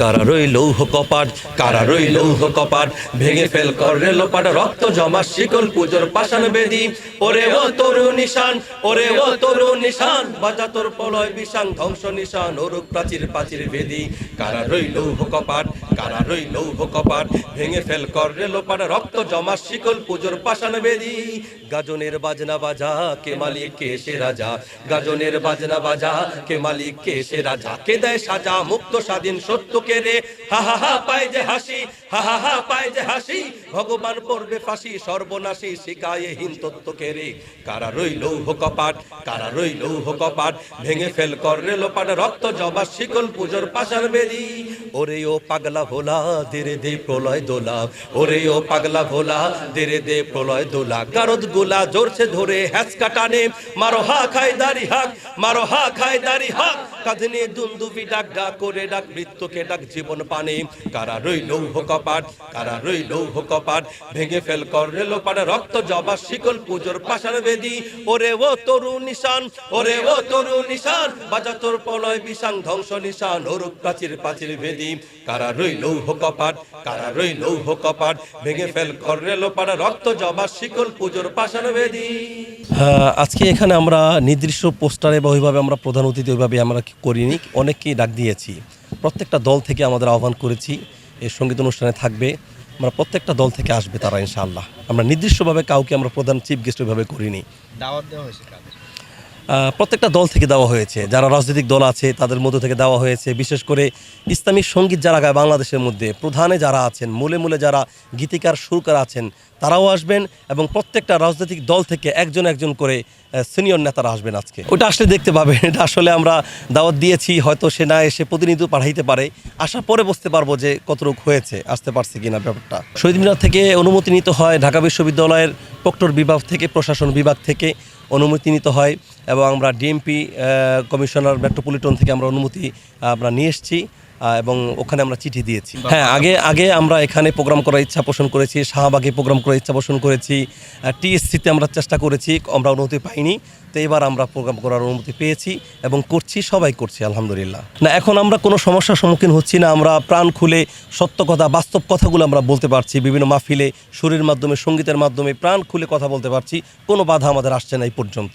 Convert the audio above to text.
কারা রই লৌহ কপাট কারা রই লৌহ কপাট ভেঙে ফেল কর রেলোপাট রক্ত জমা, শিকল পুজোর পাষাণ বেদি। ওরে ও তরু নিশান, ওরে ও তরু নিশান বাজা তোর পলয় বিশান ধ্বংস নিশান, ওরূপ প্রাচীর প্রাচীর বেদি। কারা রই লৌহ কপাট কারা রই লৌহ কপাট ভেঙে ফেল কর রেলোপাট রক্ত জমা, শিকল পুজোর পাষাণ বেদি। গাজনের বাজনা বাজা, কে মালিক, কে সে রাজা? গাজনের বাজনা বাজা, কে মালিক, কে সে রাজা? কে দেয় সাজা? মুক্ত স্বাধীন সত্য কে রে? হা হা পায় যে হাসি, হা হা পায় যে হাসি। ভগবান পড়বে ফাঁসি, সর্বনাশী হীন তত্ত্ব কারা কপাট কারা কপাট? ভেঙে ফেল কর রে লোপাট, রক্ত জবা শিকল পুজোর পাশার বেরি ওরে ও পাগলা ভোলা দেরে দে প্রলয় দোলা। ওরে ও পাগলা ভোলা দেরে দে প্রলয় দোলা। গারদ গোলা জোরছে ধরে হ্যাচকা টানে মারো হা, খায় দাড়ি হাক, মারো হা, খায় দাড়ি হাক। কাঁধনে দুন্দুবি ডাক ডাক করে ডাক, মৃত্যুকে ডাক জীবন পানে। কারা রই লৌহ কপাট, কারা রই লৌহ কপাট, ভেঙে ফেল কর রেলো পাড়ে রক্ত জবা শিকল পুজোর পাশার বেদি। ওরে ও তরু নিশান ওরে ও তরু নিশান বাজা তোর পলয় বিশাং ধ্বংস নিশান ওরূপ প্রাচীর প্রাচীর ভেদি কারা রই লৌহ কপাট, কারা রই লৌহ কপাট, ভেঙে ফেল কর রেলো পাড়ে রক্ত জবা শিকল পুজোর পাশার বেদি। আজকে এখানে আমরা নির্দিষ্ট পোস্টারে বা ওইভাবে আমরা প্রধান অতিথি ওইভাবে আমরা করিনি, অনেককেই ডাক দিয়েছি। প্রত্যেকটা দল থেকে আমাদের আহ্বান করেছি এই সংগীত অনুষ্ঠানে থাকবে। আমরা প্রত্যেকটা দল থেকে আসবে তারা ইনশাআল্লাহ। আমরা নির্দিষ্টভাবে কাউকে আমরা প্রধান, চিফ গেস্ট ওইভাবে করিনি। দাওয়াত দেওয়া হয়েছে প্রত্যেকটা দল থেকে দেওয়া হয়েছে। যারা রাজনৈতিক দল আছে, তাদের মধ্য থেকে দেওয়া হয়েছে। বিশেষ করে ইসলামিক সংগীত যারা গায় বাংলাদেশের মধ্যে, প্রধানে যারা আছেন, মূলে মূলে যারা গীতিকার, সুরকার আছেন, তারাও আসবেন এবং প্রত্যেকটা রাজনৈতিক দল থেকে একজন একজন করে সিনিয়র নেতারা আসবেন আজকে। ওটা আসলে দেখতে পাবেন, এটা আসলে আমরা দাওয়াত দিয়েছি, হয়তো সে না এসে প্রতিনিধি পাঠাইতে পারে। আসার পরে বুঝতে পারব যে কতটুকু হয়েছে, আসতে পারছে কিনা ব্যাপারটা। শহীদ মিনার থেকে অনুমতি নিতে হয় ঢাকা বিশ্ববিদ্যালয়ের প্রক্টর বিভাগ থেকে, প্রশাসন বিভাগ থেকে অনুমতি নিতে হয় এবং আমরা ডিএমপি কমিশনার মেট্রোপলিটন থেকে আমরা অনুমতি আমরা নিয়ে এসেছি। এবং ওখানে আমরা চিঠি দিয়েছি। হ্যাঁ আগে আগে আমরা এখানে প্রোগ্রাম করার ইচ্ছা পোষণ করেছি শাহবাগে প্রোগ্রাম করার ইচ্ছা পোষণ করেছি টিএসসিতে আমরা চেষ্টা করেছি আমরা অনুমতি পাইনি। তো এবার আমরা প্রোগ্রাম করার অনুমতি পেয়েছি এবং করছি সবাই করছি আলহামদুলিল্লাহ। না এখন আমরা কোনো সমস্যার সম্মুখীন হচ্ছি না আমরা প্রাণ খুলে সত্য কথা বাস্তব কথাগুলো আমরা বলতে পারছি বিভিন্ন মাহফিলে সুরের মাধ্যমে সঙ্গীতের মাধ্যমে প্রাণ খুলে কথা বলতে পারছি কোনো বাধা আমাদের আসছে না এই পর্যন্ত।